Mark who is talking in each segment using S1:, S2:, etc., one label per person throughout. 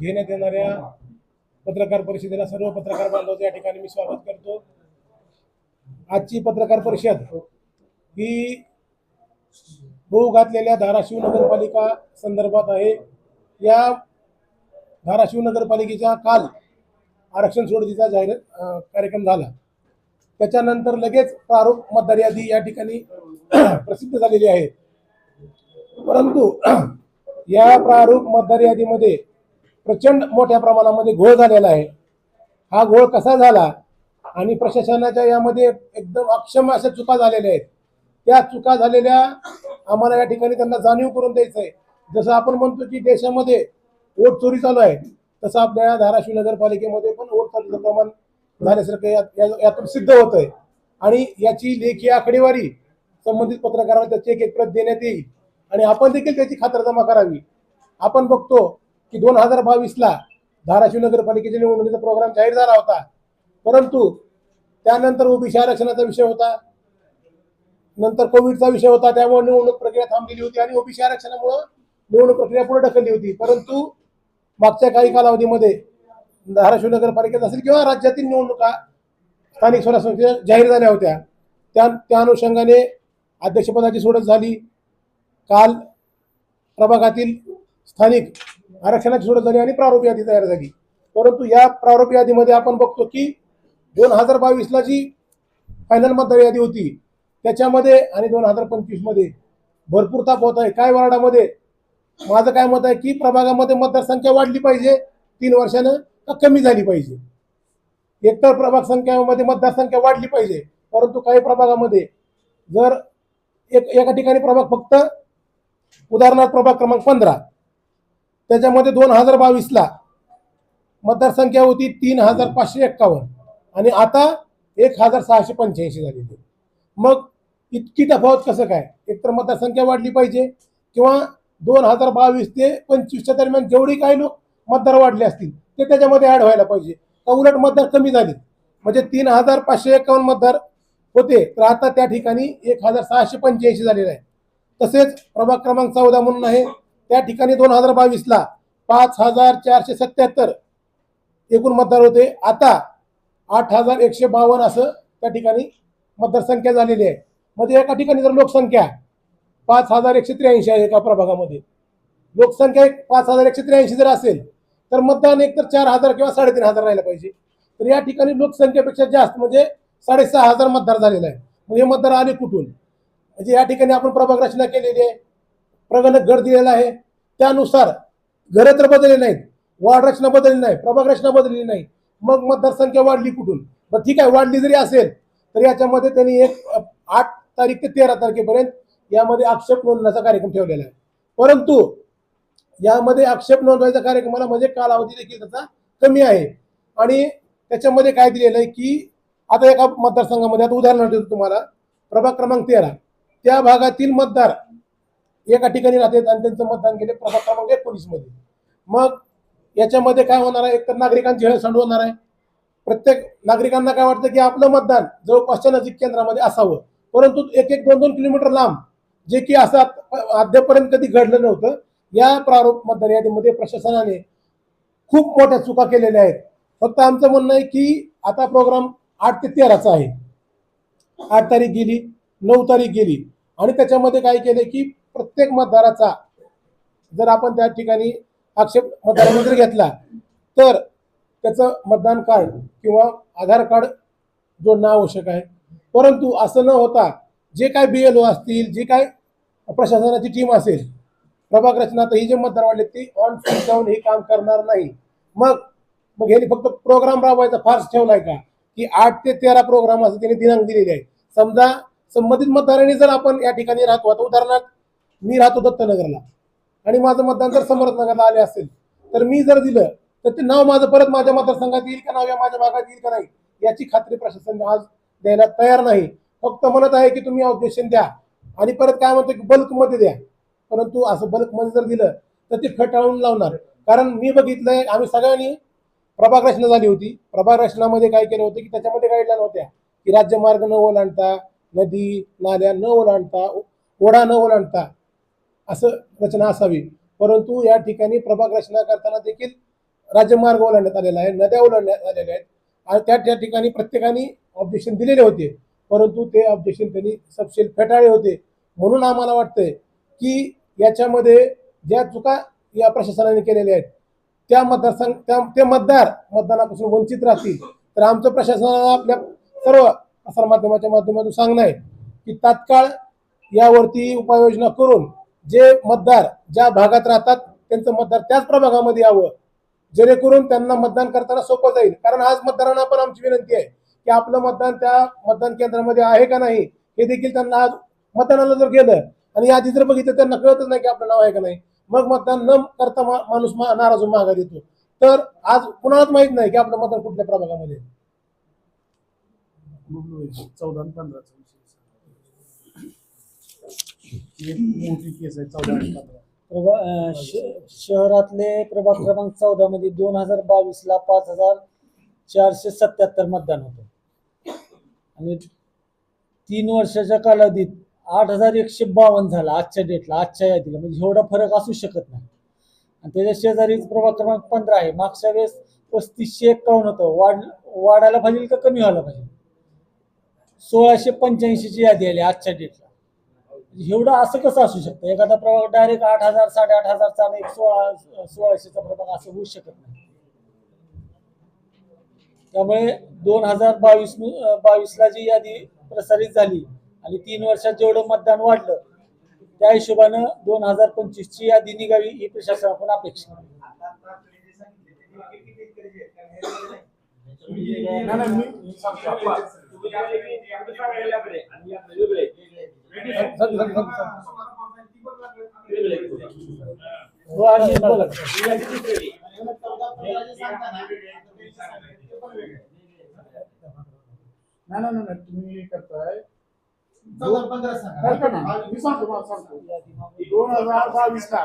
S1: घेण्यात येणाऱ्या पत्रकार परिषदेला सर्व पत्रकार बांधवांचं या ठिकाणी मी स्वागत करतो. आजची पत्रकार परिषद ही होऊ घातलेल्या धाराशिव नगरपालिका संदर्भात आहे. या धाराशिव नगरपालिकेच्या काल आरक्षण सोडतीचा जाहीर कार्यक्रम झाला. त्याच्यानंतर लगेच प्रारूप मतदार यादी या ठिकाणी प्रसिद्ध झालेली आहे. परंतु या प्रारूप मतदार यादीमध्ये प्रचंड मोठ्या प्रमाणामध्ये घोळ झालेला आहे. हा घोळ कसा झाला आणि प्रशासनाच्या यामध्ये एकदम अक्षम अशा चुका झालेल्या आहेत. त्या चुका झालेल्या आम्हाला या ठिकाणी त्यांना जाणीव करून द्यायचं आहे जसं आपण म्हणतो की देशामध्ये वोट चोरी चालू आहे तसं आपल्या धाराशिव नगरपालिकेमध्ये पण वोट चोरीचं प्रमाण झाल्यासारखं यात- या- यातून सिद्ध होत आहे आणि याची लेखी आकडेवारी संबंधित पत्रकाराला त्याची एक एक प्रत देण्यात येईल. आणि आपण देखील त्याची खातरजमा करावी. आपण बघतो की दोन हजार बावीसला धाराशिव नगरपालिकेच्या निवडणुकीचा प्रोग्राम जाहीर झाला होता. परंतु त्यानंतर ओबीसी आरक्षणाचा विषय होता. नंतर कोविडचा विषय होता. त्यामुळे निवडणूक प्रक्रिया थांबलेली होती आणि ओबीसी आरक्षणामुळे निवडणूक प्रक्रिया पुढे ढकलली होती. परंतु मागच्या काही कालावधीमध्ये धाराशिव नगरपालिकेत असेल किंवा राज्यातील निवडणुका स्थानिक स्वराज्य संस्थेच्या जाहीर झाल्या होत्या. त्या त्या अनुषंगाने अध्यक्षपदाची सोडत झाली. काल प्रभागातील स्थानिक आरक्षणाची सोडत झाली आणि प्रारूप यादी तयार झाली. परंतु या प्रारूप यादीमध्ये आपण बघतो की दोन हजार बावीसला जी फायनल मतदार यादी होती त्याच्यामध्ये आणि दोन हजार पंचवीसमध्ये भरपूर ताप होत आहे. काय वार्डामध्ये? माझं काय मत आहे की प्रभागामध्ये मतदारसंख्या वाढली पाहिजे तीन वर्षानं का कमी झाली पाहिजे? एकतर प्रभाग संख्यामध्ये मतदारसंख्या वाढली पाहिजे परंतु काही प्रभागामध्ये जर एक एका ठिकाणी प्रभाग फक्त उदाहरणार्थ प्रभाग क्रमांक पंधरा त्याच्यामध्ये दोन हजार बावीसला मतदारसंख्या होती तीन हजार पाचशे एक्कावन्न. आणि आता एक हजार सहाशे पंच्याऐंशी झालेली मग इतकी तफावत कसं काय? एकतर मतदारसंख्या वाढली पाहिजे किंवा दोन हजार बावीस ते पंचवीसच्या दरम्यान जेवढी काही लोक मतदार वाढले असतील ते त्याच्यामध्ये ऍड व्हायला पाहिजे. का उलट मतदार कमी झाले. म्हणजे तीन हजार पाचशे एकावन्न मतदार होते तर आता त्या ठिकाणी एक हजार सहाशे पंच्याऐंशी झालेले आहे. तसेच प्रभाग क्रमांक चौदा म्हणून आहे. त्या ठिकाणी दोन हजार बावीसला पाच हजार चारशे सत्याहत्तर एकूण मतदार होते. आता आठ हजार एकशे बावन्न असं त्या ठिकाणी मतदारसंख्या झालेली आहे. म्हणजे एका ठिकाणी जर लोकसंख्या पाच हजार एकशे त्र्याऐंशी आहे एका प्रभागामध्ये. लोकसंख्या एक पाच हजार एकशे त्र्याऐंशी जर असेल तर मतदान एक तर चार हजार किंवा साडेतीन हजार राहिलं पाहिजे. तर या ठिकाणी लोकसंख्येपेक्षा जास्त म्हणजे साडेसहा हजार मतदार झालेला आहे मग हे मतदार आले कुठून? म्हणजे या ठिकाणी आपण प्रभाग रचना केलेली आहे. प्रगणक गट दिलेला आहे. त्यानुसार घरं तर बदलले नाहीत. वार्ड रचना बदलली नाही. प्रभाग रचना बदलली नाही. मग मतदारसंख्या वाढली कुठून? बरं ठीक आहे वाढली जरी असेल तर याच्यामध्ये त्यांनी एक आठ तारीख ते तेरा तारखेपर्यंत यामध्ये आक्षेप नोंदण्याचा कार्यक्रम ठेवलेला आहे. परंतु यामध्ये आक्षेप नोंदवायचा कार्यक्रमाला म्हणजे कालावधी देखील त्याचा कमी आहे. आणि त्याच्यामध्ये काय दिलेलं आहे की आता एका मतदारसंघामध्ये आता उदाहरण देतो तुम्हाला. प्रभाग क्रमांक तेरा. त्या भागातील मतदार एका ठिकाणी राहतात आणि त्यांचं मतदान केले प्रभाग क्रमांक एकोणीसमध्ये मग याच्यामध्ये काय होणार आहे? एकतर नागरिकांची हेळसांड होणार आहे. प्रत्येक नागरिकांना काय वाटतं की आपलं मतदान जवळपासच्या नजीक केंद्रामध्ये असावं. परंतु एक एक दोन दोन किलोमीटर लांब जे की असं आत- अद्यापर्यंत कधी घडलं नव्हतं या प्रारूप मतदार यादीमध्ये प्रशासनाने खूप मोठ्या चुका केलेल्या आहेत. फक्त आमचं म्हणणं आहे की आता प्रोग्राम आठ ते तेराचा आहे. आठ तारीख गेली नऊ तारीख गेली. आणि त्याच्यामध्ये काय केले की प्रत्येक मतदाराचा जर आपण त्या ठिकाणी आक्षेप मतदाराने जर घेतला तर त्याचं मतदान कार्ड किंवा आधार कार्ड जोडणं आवश्यक आहे. परंतु असं न होता जे काय बी एल ओ असतील जे काय प्रशासनाची टीम असेल प्रभाग रचनात ही जे मतदार वाढले ते ऑन फील्ड जाऊन हे काम करणार नाही. मग मग हे फक्त प्रोग्राम राबवायचा फार्स ठेवलाय का? की आठ ते तेरा प्रोग्राम असं त्यांनी दिनांक दिलेले आहे समजा संबंधित मतदारांनी जर आपण या ठिकाणी राहतो आता उदाहरणार्थ मी राहतो दत्तनगरला. आणि माझं मतदान जर समर्थनगरला आले असेल तर मी जर दिलं तर ते नाव माझं परत माझ्या मतदारसंघात येईल का नाव या माझ्या भागात येईल का नाही याची खात्री प्रशासन आज द्यायला तयार नाही. फक्त म्हणत आहे की तुम्ही ऑब्जेक्शन द्या आणि परत काय म्हणतो की बल्कमध्ये द्या. परंतु असं बल्कमध्ये जर दिलं तर ते फटाळून लावणार. कारण मी बघितलंय आम्ही सगळ्यांनी प्रभाग रचना झाली होती. प्रभाग रचनामध्ये काय केलं होतं की त्याच्यामध्ये गाईडलाईन होत्या की राज्यमार्ग न ओलांडता नदी नाल्या न ओलांडता ओढा न ओलांडता असं रचना असावी. परंतु या ठिकाणी प्रभाग रचना करताना देखील राज्यमार्ग ओलांडण्यात आलेला आहे नद्या ओलांडण्यात आलेल्या आहेत. आणि त्या त्या ठिकाणी प्रत्येकाने ऑब्जेक्शन दिलेले होते. परंतु ते ऑब्जेक्शन त्यांनी सबसेल फेटाळले होते. म्हणून आम्हाला वाटतंय की याच्यामध्ये ज्या चुका या प्रशासनाने केलेल्या आहेत त्या मतदारसंघ त्या ते मतदार मतदानापासून वंचित राहतील. तर आमचं प्रशासनाला आपल्या सर्व प्रसार माध्यमाच्या माध्यमातून सांगणं आहे की तात्काळ यावरती उपाययोजना करून जे मतदार ज्या भागात राहतात त्यांचं मतदार त्याच प्रभागामध्ये यावं. जेणेकरून त्यांना मतदान करताना सोपं जाईल. कारण आज मतदारांना पण आमची विनंती आहे की आपलं मतदान त्या मतदान केंद्रामध्ये आहे का नाही हे देखील त्यांना आज मतदानाला जर गेलं आणि आधी जर बघितलं त्यांना कळतच नाही की आपलं नाव आहे का नाही. मग मतदान न करता माणूस नाराज होऊन माघार येतो. तर आज कुणालाच माहीत नाही की आपलं मतदान कुठल्या प्रभागामध्ये
S2: चौदा पंधरा पंधराचा विषय एक मोठी केस आहे चौदा आणि पंधरा
S3: प्रभा अं, श- शहरातले प्रभाग क्रमांक चौदा मध्ये दोन हजार बावीस ला पाच हजार चारशे सत्याहत्तर मतदान होतं. आणि तीन वर्षाच्या कालावधीत आठ हजार एकशे बावन्न झाला आजच्या डेटला आजच्या यादीला. म्हणजे एवढा फरक असू शकत नाही. आणि त्याच्या शेजारीच प्रभाग क्रमांक पंधरा आहे. मागच्या वेळेस पस्तीसशे एकावन्न होतं. वाढ वाढायला पाहिजे का कमी व्हायला पाहिजे? सोळाशे पंच्याऐंशीची यादी आली आजच्या डेटला एवढं असं कसं असू शकतं? एखादा प्रभाग डायरेक्ट आठ हजार साडेआठ हजारचा आणि एक सोळा सोळाशेचा प्रभाग असं होऊ शकत नाही. त्यामुळे दोन हजार बावीस बावीसला जी यादी प्रसारित झाली आणि तीन वर्षात जेवढं मतदान वाढलं त्या हिशोबानं दोन हजार पंचवीसची यादी निघावी ही प्रशासनाकडून अपेक्षा आहे.
S2: नाही नाही मी तुम्ही करताय ना, मी सांगतो मला सांगतो दोन हजार बावीस ला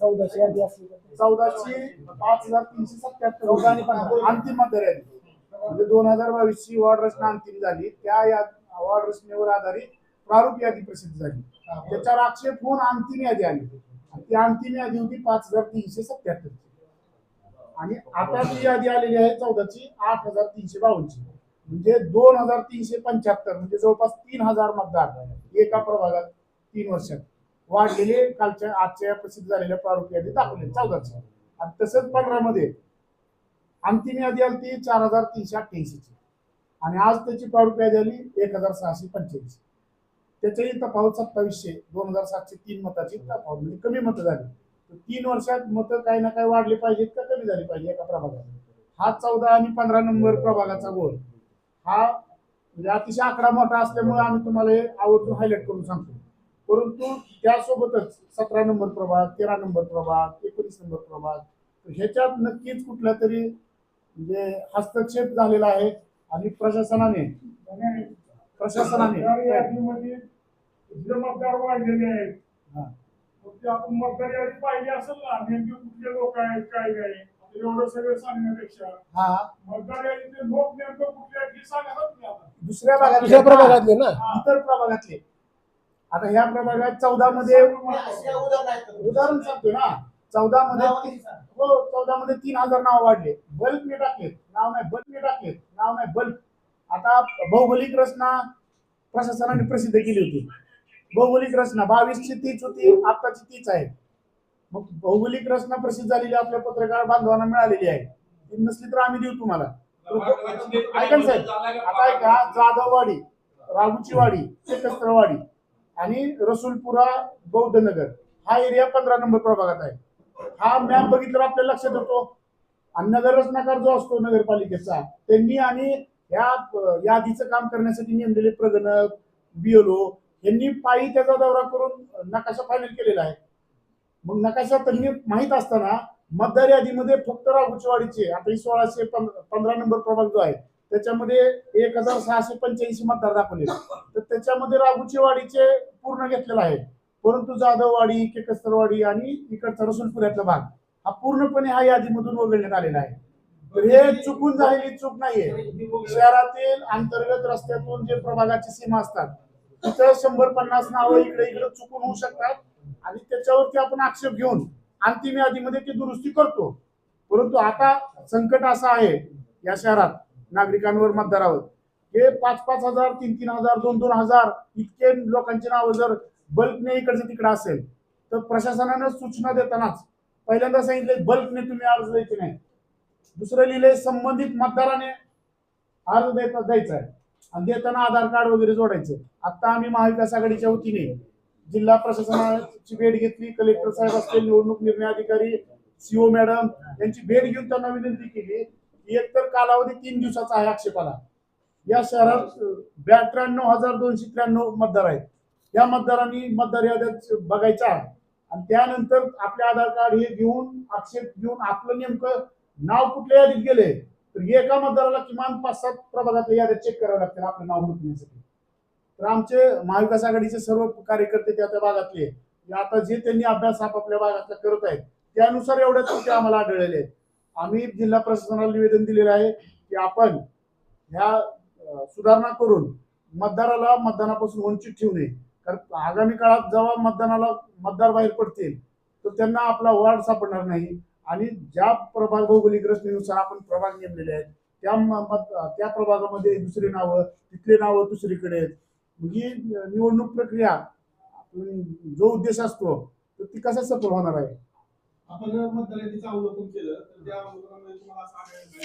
S3: चौदाशे यादी असली तर
S2: पाच हजार तीनशे सत्याहत्तर चौदा आणि पंधरा अंतिम मतदार यादी म्हणजे दोन हजार बावीस ची वॉर्ड रचना अंतिम झाली. त्या या वॉर्ड रचनेवर आधारित प्रारूप यादी प्रसिद्ध झाली. त्याच्यावर आक्षेप होऊन अंतिम यादी आली. आणि ती अंतिम यादी होती पाच हजार तीनशे सत्याहत्तर आणि आता जी यादी आलेली आहे चौदाची आठ हजार तीनशे बावन्नची. म्हणजे दोन हजार तीनशे पंच्याहत्तर म्हणजे जवळपास तीन हजार मतदार एका प्रभागात तीन वर्षात. वाढलेले कालच्या आजच्या प्रसिद्ध झालेल्या प्रारूप यादी दाखवले चौदाची. आणि तसंच पंधरा मध्ये अंतिम यादी आली ती चार हजार तीनशे अठ्ठ्याऐंशीची. आणि आज त्याची प्रारूप यादी आली एक हजार सहाशे पंच्याऐंशी त्याच्याही तफावत सत्तावीसशे दोन हजार सातशे तीन मताची तफावत म्हणजे कमी मतं झाली. तर तीन वर्षात मतं काही ना काही वाढली पाहिजेत का कमी झाली पाहिजे एका प्रभागात? हा चौदा आणि पंधरा नंबर प्रभागाचा गोल हा म्हणजे अतिशय आकडा मोठा असल्यामुळे आम्ही तुम्हाला हे आवर्जून हायलाईट करून सांगतो. परंतु त्यासोबतच सतरा नंबर प्रभाग तेरा नंबर प्रभाग एकोणीस नंबर प्रभाग तर ह्याच्यात नक्कीच कुठल्या तरी म्हणजे हस्तक्षेप झालेला आहे आणि प्रशासनाने प्रशासनाने
S4: जे मतदार वाढलेले आहेत.
S2: हा.
S4: मग ते आपण मतदार यादी पाहिली असेल ना नेमके कुठले लोक आहेत काय काय आता एवढं सगळं सांगण्यापेक्षा
S2: हा.
S4: मतदार यादीतले लोक नेमकं कुठले आहेत हे सांगा ना तुम्ही आता.
S2: दुसऱ्या भागात
S1: दुसऱ्या प्रभागातले ना?
S2: इतर प्रभागातले. आता ह्या प्रभागात चौदा मध्ये उदाहरण सांगतो ना. चौदा मध्ये हो चौदा मध्ये तीन हजार नाव वाढले. बल्क ने टाकलेत. नाव नाही बल्क ने टाकलेत. नाव नाही बल्क आता भौगोलिक रचना प्रशासनाने प्रसिद्ध केली होती. भौगोलिक रचना बावीसची तीच होती आताची तीच आहे. मग भौगोलिक रचना प्रसिद्ध झालेली आपल्या पत्रकार बांधवांना मिळालेली आहे. ती नसली तर आम्ही देऊ तुम्हाला. ऐका ना साहेब आता ऐका जाधववाडी राघूची वाडी शेकस्त्रवाडी आणि रसूलपुरा बौद्धनगर हा एरिया पंधरा नंबर प्रभागात आहे. हा मॅप बघितल्यावर आपल्याला लक्षात येतो. आणि नगर रचनाकार जो असतो नगरपालिकेचा त्यांनी आणि या यादीचं काम करण्यासाठी नेमलेले प्रगणक बिओलो यांनी पायी त्याचा दौरा करून नकाशा फायनल केलेला आहे. मग नकाशा त्यांनी माहीत असताना मतदार यादीमध्ये फक्त राघुचीवाडीचे आता ही सोळाशे पंधरा नंबर प्रभाग जो आहे त्याच्यामध्ये एक हजार सहाशे पंच्याऐंशी मतदार दाखवले. तर त्याच्यामध्ये राघुचीवाडीचे पूर्ण घेतलेला आहे. परंतु जाधववाडी केकस्तरवाडी आणि इकडचा रसूलपुऱ्यातला भाग हा पूर्णपणे हा यादीमधून वगळण्यात आलेला आहे. तर हे चुकून झालेली चूक नाहीये. शहरातील अंतर्गत रस्त्यातून जे प्रभागाची सीमा असतात तिथं शंभर पन्नास नावं इकडे इकडे चुकून होऊ शकतात. आणि त्याच्यावरती आपण आक्षेप घेऊन अंतिम यादीमध्ये ती दुरुस्ती करतो. परंतु आता संकट असं आहे या शहरात नागरिकांवर मतदारावर. हे पाच पाच हजार तीन तीन हजार दोन दोन हजार इतके लोकांची नावं जर बल्कने इकडचं तिकडे असेल तर प्रशासनानं सूचना देतानाच पहिल्यांदा सांगितले बल्कने तुम्ही अर्ज द्यायचे नाही. दुसरं लिहिले संबंधित मतदाराने अर्ज द्यायचा द्यायचा आहे. आणि देताना आधार कार्ड वगैरे जोडायचं. आता आम्ही महाविकास आघाडीच्या वतीने जिल्हा प्रशासनाची भेट घेतली कलेक्टर साहेब असतील निवडणूक निर्णय अधिकारी सीओ मॅडम यांची भेट घेऊन त्यांना विनंती केली की एकतर कालावधी तीन दिवसाचा आहे आक्षेपाला. या शहरात ब्याण्णव हजार दोनशे त्र्याण्णव मतदार आहेत. या मतदारांनी मतदार याद्यात बघायचा आणि त्यानंतर आपले आधार कार्ड हे घेऊन आक्षेप घेऊन आपलं नेमकं नाव कुठल्या यादीत गेले तर एका मतदाराला किमान पाच सात प्रभागातल्या याद्या चेक कराव्या लागतील आपलं नाव हुडकण्यासाठी तर आमचे महाविकास आघाडीचे सर्व कार्यकर्ते त्या त्या भागातले आता जे त्यांनी अभ्यास आपापल्या भागातला करत आहेत त्यानुसार एवढ्या त्रुटी आम्हाला आढळलेल्या आहेत. आम्ही जिल्हा प्रशासनाला निवेदन दिलेलं आहे की आपण ह्या सुधारणा करून मतदाराला मतदानापासून वंचित ठेवू नये. कारण आगामी काळात जेव्हा मतदानाला मतदार बाहेर पडतील तर त्यांना आपला वार्ड सापडणार नाही. आणि ज्या प्रभाग भौगोलिक रचनेनुसार आपण प्रभाग नेमलेले आहेत त्या त्या प्रभागामध्ये दुसरी नावं तिथले नावं दुसरीकडे आहेत. ही निवडणूक प्रक्रिया आपण जो उद्देश असतो तर ती कसा सफल होणार आहे?
S5: आपण जर मतदारांचं अवलोकन केलं तर त्या अवलोकनामध्ये तुम्हाला असं आढळलं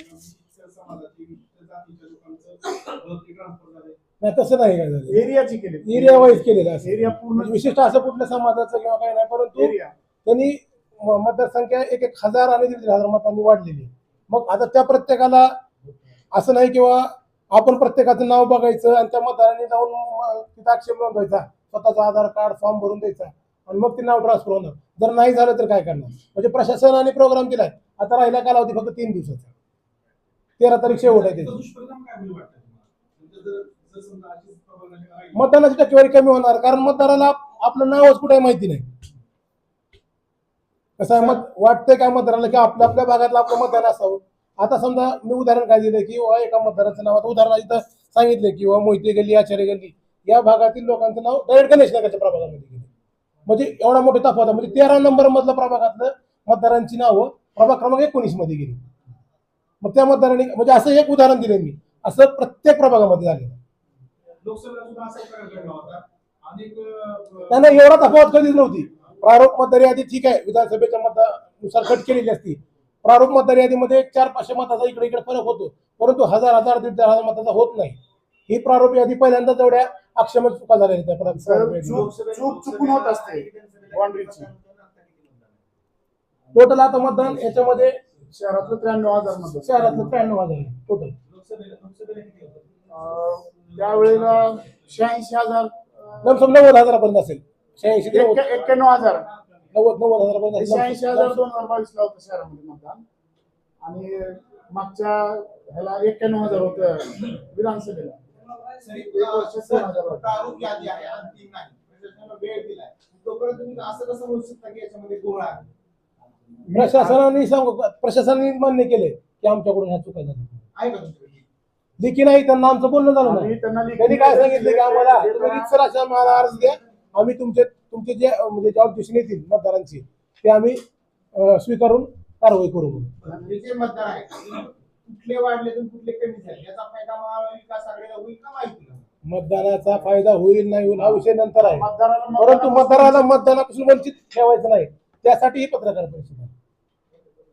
S5: नाही
S1: तसं नाही काय झालं?
S2: एरियाची केली.
S1: एरिया वाईज केलेलं असं.
S2: एरिया
S1: म्हणजे
S2: पूर्ण
S1: विशिष्ट असं कुठल्या समाजाचं किंवा काय नाही परंतु
S2: एरिया.
S1: त्यांनी मतदारसंख्या एक एक हजार आणि दीड हजार मतांनी वाढलेली. मग आता त्या प्रत्येकाला असं नाही किंवा आपण प्रत्येकाचं नाव बघायचं आणि त्या मतदारांनी जाऊन तिथं आक्षेप नोंदवायचा स्वतःचा आधार कार्ड फॉर्म भरून द्यायचा आणि मग ते नाव ट्रान्सफर होणार. जर नाही झालं तर काय करणार? म्हणजे प्रशासनाने प्रोग्राम केलाय. आता राहिला कालावधी फक्त तीन दिवसाचा. तेरा तारीख शेवट आहे
S5: त्याचा. म्हणजे राहिली,
S1: मतदानाची टक्केवारी कमी होणार कारण मतदाराला आपलं नावच कुठे माहिती नाही. कसं आहे मत वाटतंय काय मतदाराला की आपल्या आपल्या भागातलं आपलं मतदान असावं? आता समजा मी उदाहरण काय दिलं की वा एका मतदाराचं नाव आता उदाहरण इथं सांगितलं की वा मोहिते गल्ली आचार्य गल्ली. या भागातील लोकांचं नाव डायरेक्ट गणेश नगरच्या प्रभागामध्ये गेले. म्हणजे एवढा मोठा तफावत आहे. म्हणजे तेरा नंबर मधल्या प्रभागातलं मतदारांची नावं प्रभाग क्रमांक एकोणीसमध्ये गेली. मग त्या मतदारांनी म्हणजे असं एक उदाहरण दिलं मी. असं प्रत्येक प्रभागामध्ये झालेलं
S5: लोकसभेला सुद्धा असा प्रकार घडला होता. अनेक अं,
S1: नाही नाही एवढा तफावत कधीच नव्हती. प्रारूप मतदार यादी ठीक आहे. विधानसभेच्या मतानुसार कट केलेली असती. प्रारूप मतदार यादीमध्ये चार पाचशे मताचा इकडे इकडे फरक होतो. परंतु हजार हजार दीड हजार मताचा होत नाही. ही प्रारूप यादी पहिल्यांदाच एवढ्या अक्षम चुका झालेल्या
S2: चुकून होत असते
S1: टोटल आता मतदान याच्यामध्ये
S2: शहरातलं त्र्याण्णव हजार
S1: शहरातलं त्र्याण्णव हजार टोटल
S2: त्यावेळेला शहाऐंशी हजार
S1: नव्वद हजारापर्यंत असेल. शहाऐंशी ते नव्वद.
S2: एक्क्या- एक्क्याण्णव हजार.
S1: नव्वद नव्वद हजारापर्यंत.
S2: शहाऐंशी हजार दोन हजार बावीस ला होतं शहरामध्ये मतदान. आणि मागच्या ह्याला एक्क्याण्णव हजार होतं विधानसभेला.
S5: सरी,
S2: एक वर्ष दोन हजार वाटतं.
S5: प्रारूप यादी आहे अंतिम नाही. प्रशासनाला वेळ दिलाय. तोपर्यंत तुम्ही असं कसं म्हणू शकता की याच्यामध्ये गोळा आहे?
S1: प्रशासनाने सांगू प्रशासनाने मान्य केले की आमच्याकडून ह्या चुका झाल्या.
S5: आहे का तुमच्याकडे
S1: लेखी नाही त्यांना आमचं बोलणं झालं
S2: आम्ही
S1: नाही
S2: त्यांना
S1: त्यांनी काय सांगितलं की आम्हाला तुम्ही
S2: देताना-
S1: रितसर अशा आम्हाला अर्ज द्या. आम्ही तुमचे तुमचे जे म्हणजे जॉब दिसून येतील मतदारांची ते आम्ही स्वीकारून कारवाई करू म्हणून.
S5: जे मतदार आहेत कुठले वाढले तर कुठले कमी झाले याचा फायदा महाविकास आघाडीला होईल का माहिती
S1: मतदानाचा फायदा होईल नाही होईल हा विषय नंतर आहे. परंतु मतदाराला मतदानापासून वंचित ठेवायचं नाही. त्यासाठी ही पत्रकार परिषद आहे.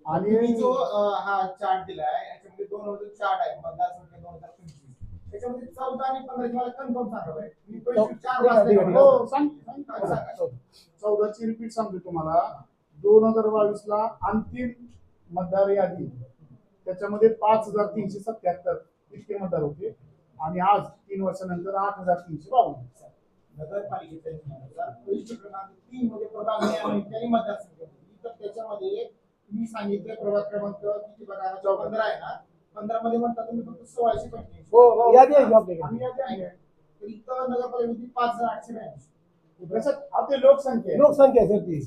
S2: आणि
S5: जो हा चार्ट दिलाय याच्यामध्ये दोन हजार चार्ट आहे मतदारसंख्या दोन हजार त्याच्यामध्ये चौदा आणि पंधराची मला कन्फर्म सांगा बाई. मी पंचवीस चार
S1: ठीक आहे,
S5: वाजता
S1: ठीक आहे.
S2: हो? चौदाची रिपीट सांगतो तुम्हाला दोन हजार बावीस ला अंतिम मतदार यादी त्याच्यामध्ये पाच हजार तीनशे सत्याहत्तर इतके मतदार होते आणि आज तीन वर्षानंतर आठ हजार तीनशे बावन्न
S5: नगरपालिकेच्या क्रमांक तीन मध्ये प्रभाग त्यांनी. तर त्याच्यामध्ये तुम्ही सांगितलं प्रभाग क्रमांक किती बघा पंधरा आहे ना पंधरा मध्ये म्हणता तुम्ही फक्त सोळाशे पंचवीस
S1: हो हो, यादी आहे की आपल्याकडे?
S2: आणि यादी आहे.
S5: तर इथं नगरपालिकेमध्ये पाच हजार आठशे ब्याऐंशी.
S2: त्याच्यात आपली लोकसंख्या आहे.
S1: लोकसंख्या आहे सर ती.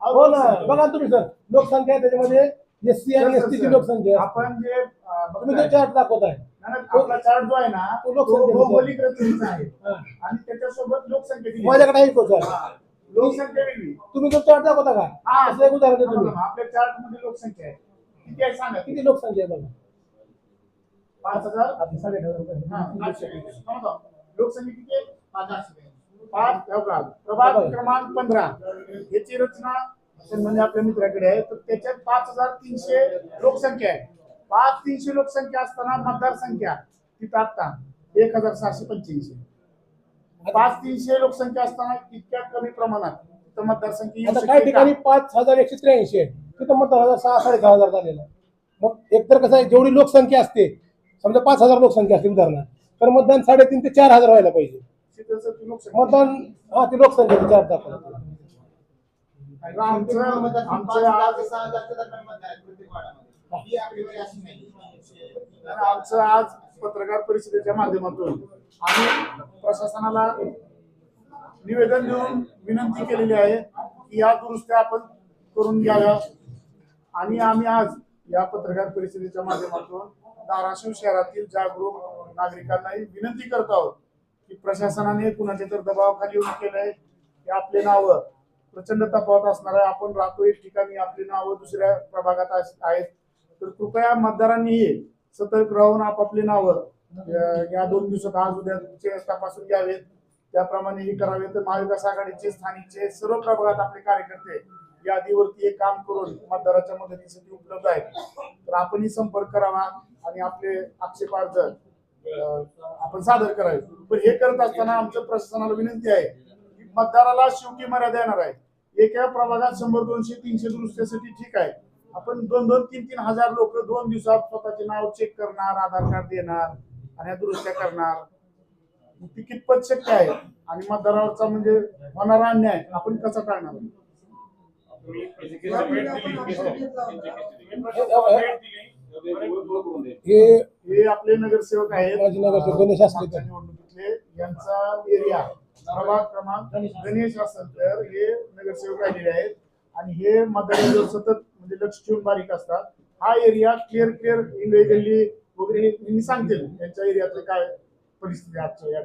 S2: अहो,
S1: हो ना.
S2: लोकसंख्या.
S1: बघा तुम्ही सर. लोकसंख्या आहे त्याच्यामध्ये. एस सी आणि
S2: सर,
S1: एस
S2: सर,
S1: टीची
S2: सर.
S1: लोकसंख्या आहे.
S2: आपण जे अं,
S1: तुम्ही
S2: बघताय,
S1: चार्ट दाखवताय
S2: ना, ना, आपला चार्ट जो आहे ना
S1: तो
S2: तो
S1: लोकसंख्येचा.
S2: भौगोलिक रचनेचा आहे.
S1: हा.
S2: आणि त्याच्यासोबत लोकसंख्या दिली. आहे.
S1: माझ्याकडे आहे तो चार्ट
S2: हा. लोकसंख्या वेगळी.
S1: तुम्ही जो चार्ट दाखवता का?
S2: हा.
S1: असं एक उदाहरण देतो
S2: आपल्या चार्टमध्ये लोकसंख्या आहे. किती आहे सांगा
S1: किती लोकसंख्या आहे बघा.
S2: थांबा. लोकसंख्या किती आहे?
S5: पाच आठशे ब्याऐंशी.
S2: पाच हे बघा, प्रभाग क्रमांक पंधरा. याची रचना म्हणजे आपल्या मित्राकडे आहे. तर त्याच्यात पाच हजार तीनशे लोकसंख्या आहे. पाच तीनशे लोकसंख्या असताना मतदारसंख्या तिथं आता एक हजार सहाशे पंच्याऐंशी. पाच तीनशे लोकसंख्या असताना इतक्या कमी प्रमाणात तिथं मतदारसंख्या
S1: काही? ठिकाणी पाच हजार एकशे त्र्याऐंशी आहे. तिथं मतदार हजार सहा साडेसहा हजार झालेला आहे. मग एकतर कसं आहे जेवढी लोकसंख्या असते समजा पाच हजार लोकसंख्या असते उदाहरणार्थ तर मतदान साडेतीन ते चार हजार व्हायला पाहिजे. मतदान हा ती लोकसंख्या चार दाखवतात
S2: आमचं आमचं आज
S5: ते सहा हजारच्या दरम्यान मतदार आहेत प्रत्येक वार्डामध्ये. आकडेवारी अशी नाही.
S2: आणि आमचं आज पत्रकार परिषदेच्या माध्यमातून आम्ही प्रशासनाला निवेदन देऊन विनंती केलेली आहे की या दुरुस्त्या आपण करून घ्याव्या. आणि आम्ही आज या पत्रकार परिषदेच्या माध्यमातून धाराशिव शहरातील जागरूक नागरिकांनाही विनंती करत आहोत की प्रशासनाने कुणाच्या तर दबावाखाली येऊन केलंय की आपले नावं प्रचंड तफावत असणार आहे. आपण राहतो एक ठिकाणी आपली नावं दुसऱ्या प्रभागात अस- आहेत. तर कृपया मतदारांनीही सतर्क राहून आपापली नावं या दोन दिवसात आज उद्याचे तपासून घ्यावेत. त्याप्रमाणे हे करावे. तर महाविकास आघाडीचे स्थानिकचे सर्व प्रभागात आपले कार्यकर्ते यादीवरती एक काम करून मतदाराच्या मदतीसाठी उपलब्ध आहेत तर आपणही संपर्क करावा आणि आपले आक्षेप अर्ज आपण सादर करावे. पण हे करत असताना आमचं प्रशासनाला विनंती आहे की मतदाराला शेवटी मर्यादा येणार आहे. एका प्रभागात शंभर दोनशे तीनशे दुरुस्त्यासाठी ठीक आहे. आपण दोन दोन तीन तीन हजार लोक दोन दिवसात स्वतःचे नाव चेक करणार आधार कार्ड देणार आणि दुरुस्त्या करणार. ती कितपत शक्य आहे. आणि मतदारावरचा म्हणजे होणारा अन्याय आपण कसा टाळणार?
S1: हे.
S2: हे आपले नगरसेवक आहेत.
S1: माजी नगरसेवक गणेश आसलेकर.
S2: मागच्या निवडणुकीतले यांचा एरिया प्रभाग क्रमांक गणेश असेल तर हे नगरसेवक राहिलेले आहेत. आणि हे मतदारांवर सतत म्हणजे लक्ष ठेवून बारीक असतात हा एरिया क्लिअर क्लिअर इंगळे गल्ली वगैरे हे- यांनी सांगतील. यांच्या एरियातले काय परिस्थिती आहे आजच्या या